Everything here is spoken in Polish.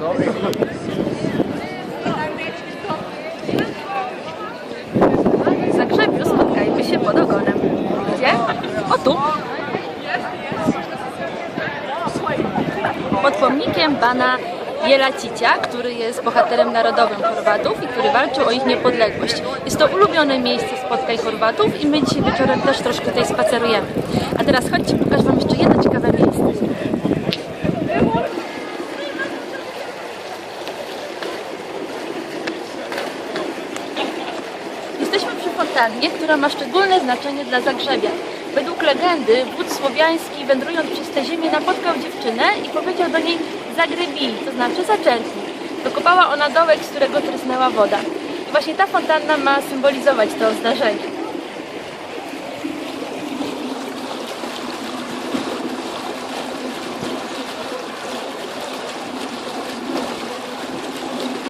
W Zagrzebiu spotkajmy się pod ogonem. Gdzie? O tu. Pod pomnikiem pana Jelacicia, który jest bohaterem narodowym Chorwatów i który walczył o ich niepodległość. Jest to ulubione miejsce spotkań Chorwatów i my dzisiaj wieczorem też troszkę tutaj spacerujemy. A teraz chodźcie, fontannie, która ma szczególne znaczenie dla Zagrzebia. Według legendy wódz słowiański wędrując przez tę ziemię napotkał dziewczynę i powiedział do niej zagrebi, to znaczy zaczerpnij. Dokopała ona dołek, z którego trysnęła woda. I właśnie ta fontanna ma symbolizować to zdarzenie.